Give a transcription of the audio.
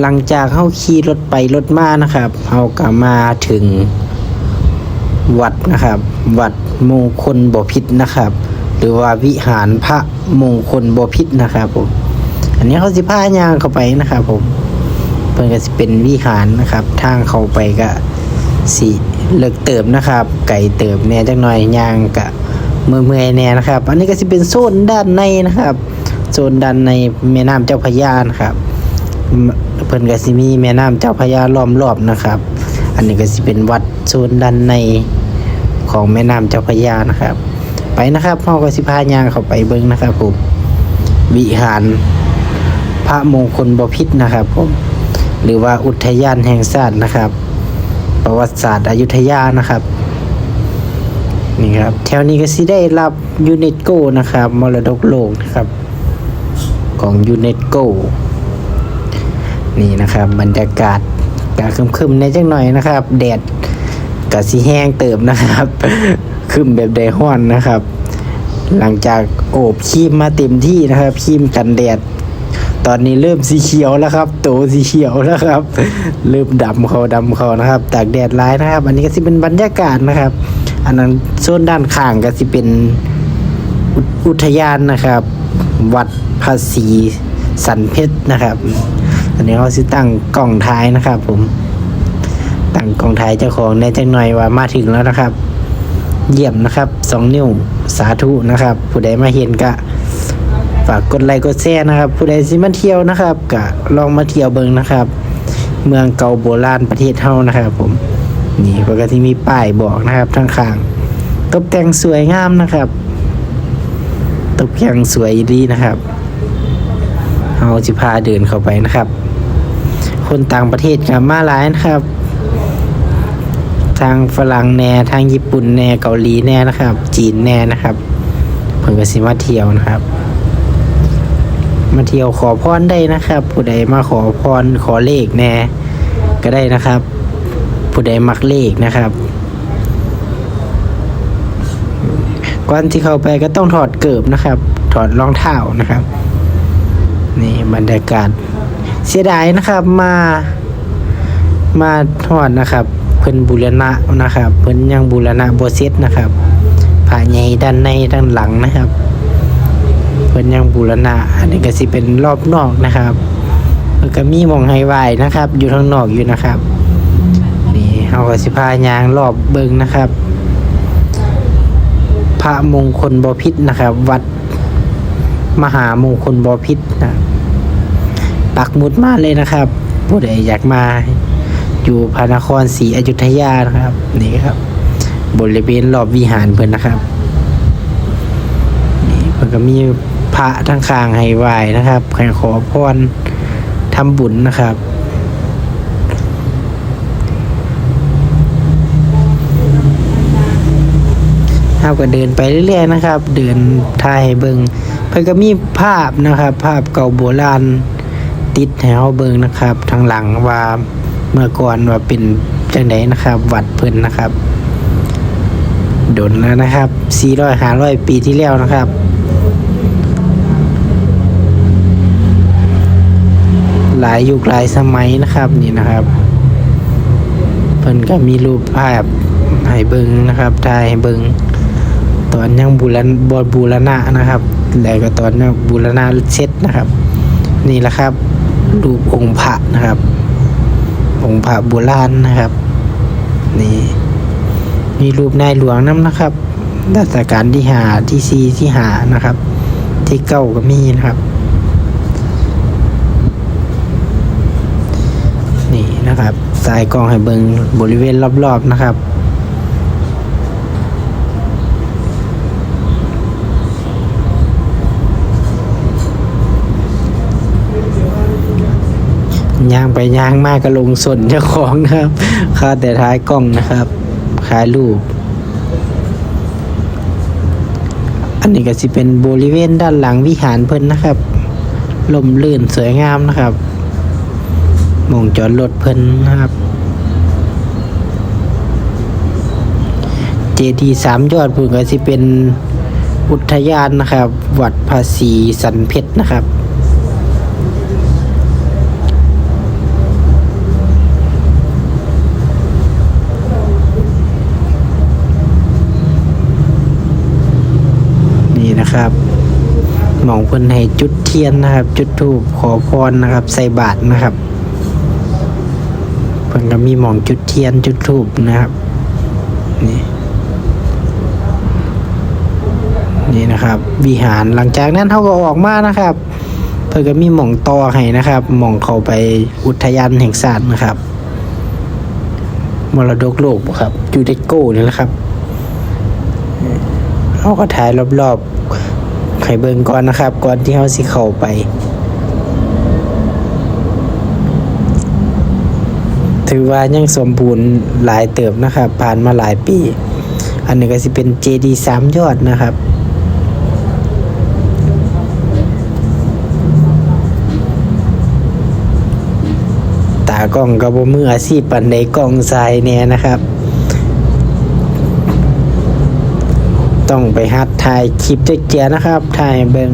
หลังจากเข้าขี่รถไปรถมานะครับเขาก็มาถึงวัดนะครับ วัดมงคลบ่พิษนะครับ หรือว่าวิหารพระมงคลบ่พิษนะครับผมอันนี้เขาสิพายางเข้าไปนะครับผมเพิ่นก็สิเป็นวิหารนะครับ ทางเข้าไปก็สิเลิกเติมนะครับ ไก่เติมแหน่จักหน่อยยางกะเมื่อยๆแหน่นะครับ อันนี้ก็สิเป็นโซนด้านในนะครับ โซนด้านในแม่น้ำเจ้าพระยานะครับ เพิ่นก็สิมีแม่น้ำเจ้าพระยาล้อมรอบนะครับ อันนี้ก็สิเป็นวัดโซนด้านในของแม่น้ำเจ้าพระยานะครับ ไปนะครับเฮาก็สิพายางเข้าไปเบิ่งนะครับผมวิหารพระมงคลบพิษนะครับผมหรือว่าอุทยานแห่งชาตินะครับ ประวัติศาสตร์อยุธยานะครับนี่ครับแถวนี้ก็สิได้รับยูเนสโกนะครับ มรดกโลกนะครับ ของยูเนสโก นี่นะครับ บรรยากาศกาคึมๆในจังหน่อยนะครับแดดกะสีแห้งเติมนะครับคึมแบบไดฮ้อนนะครับ หลังจากโอบคีมมาเต็มที่นะครับคีมกันแดด ตอนนี้เริ่มสีเขียวแล้วครับ โตสีเขียวแล้วครับ เริ่มดำเขาดำเขานะครับตากแดดร้ายนะครับ อันนี้ก็สิเป็นบรรยากาศนะครับ อันนั้นโซนด้านข้างก็สิเป็นอุทยานนะครับ วัดภาษีสันเพชรนะครับ อันนี้เขาสิตั้งกล่องท้ายนะครับ ผม ตั้งกล่องท้ายเจ้าของในจังหน่อยว่ามาถึงแล้วนะครับ เยี่ยมนะครับสองนิ้วสาธุนะครับ ผู้ใดมาเห็นก็ฝากกดไลค์กดแชร์นะครับ ผู้ใดสิมาเที่ยวนะครับก็ลองมาเที่ยวเบิ่งนะครับ เมืองเก่าโบราณประเทศเฮานะครับ ผม นี่ปกติมีป้ายบอกนะครับทั้งข้างตกแต่งสวยงามนะครับ ตกแต่งสวยดีนะครับเฮาสิพาเดินเข้าไปนะครับ คนต่างประเทศก็มาหลายนะครับ ทางฝรั่งแน่ทางญี่ปุ่นแน่เกาหลีแน่นะครับ จีนแน่นะครับเพิ่นก็สิมาเที่ยวนะครับ มาเที่ยวขอพรได้นะครับ ผู้ใดมาขอพรขอเลขแน่ก็ได้นะครับ ผู้ใดมักเลขนะครับก่อนที่เข้าไปก็ต้องถอดเกิบนะครับ ถอดรองเท้านะครับ นี่บรรยากาศ เสียดายนะครับมามาทอดนะครับ เพิ่นบูรณะนะครับ เพิ่นยังบูรณะบเสร็จนะครับผาใหญ่ด้านในด้านหลังนะครับ เพิ่นยังบูรณะอันนี้ก็สิเป็นรอบนอกนะครับก็มีมองไฮไวนะครับ อยู่ทางนอกอยู่นะครับนี่เฮาก็สิพายางรอบเบิงนะครับ พระมงคลบพิษนะครับ วัดมหามงคลบพิษนะ ปักหมุดมาเลยนะครับ ผู้ใดอยากมาอยู่พระนครศรีอยุธยานะครับนี่ครับ บริเวณรอบวิหารเพิ่อนนะครับนี่เพิ่อนก็มีพระทั้งข้างให้ไหว้นะครับให้ขอพรทำบุญนะครับเราก็เดินไปเรื่อยๆนะครับ เดินถ่ายให้เบิงเพิ่อนก็มีภาพนะครับ ภาพเก่าโบราณ ติดให้เบิงนะครับทางหลังว่าเมื่อก่อนว่าเป็นจังไดนะครับ วัดเพิ่นนะครับดนแล้วนะครับ400 500ปีที่แล้วนะครับหลายยุคหลายสมัยนะครับนี่นะครับเพิ่นก็มีรูปภาพให้เบิงนะครับถ่ายให้เบิงตอนยังบูรณบบูรณะนะครับแล้วก็ตอนยังบูรณะเสร็จนะครับ นี่แหละครับ รูปองค์พระนะครับ องค์พระโบราณนะครับ นี่มีรูปนายหลวงน้ำนะครับรัชกาลที่หาที่ซีที่หานะครับ ที่เก้าก็มีนะครับ นี่นะครับสายกองให้เบิงบริเวณรอบๆนะครับ ย่างไปย่างมากก็ลงสนเจ้าของนะครับค่าแต่ท้ายกล้องนะครับขายรูป อันนี้ก็สิเป็นบริเวณด้านหลังวิหารเพิ่นนะครับลมลื่นสวยงามนะครับมองจอดรถเพิ่นนะครับ เจดีสามยอดเพิ่นก็สิเป็นอุทยานนะครับ วัดภาษีสันเพชรนะครับ หมองเพิ่นให้จุดเทียนนะครับ จุดธูปขอพรนะครับ ใส่บาตรนะครับเพิ่นก็มีหมองจุดเทียนจุดธูปนะครับนี่นี่นะครับ วิหารหลังจากนั้นเขาก็ออกมานะครับ เพิ่นก็มีหม่องต่อให้นะครับหม่องเขาไปอุทยานแห่งชาตินะครับ มรดกโลกครับยูเดโก้นี่แหละครับเขาก็ถ่ายรอบๆ ให้เบิ่งก่อนนะครับ ก่อนที่เขาสิเข้าไป ถือว่ายังสมบูรณ์หลายเติบนะครับ ผ่านมาหลายปี อันนี้ก็สิเป็นเจดีสามยอดนะครับตากล้องกับมืออาชีพปันในกล้องทรายเนี่ยนะครับ ต้องไปฮัดถ่ายคลิปเจ๊เจียนะครับถ่ายเบิง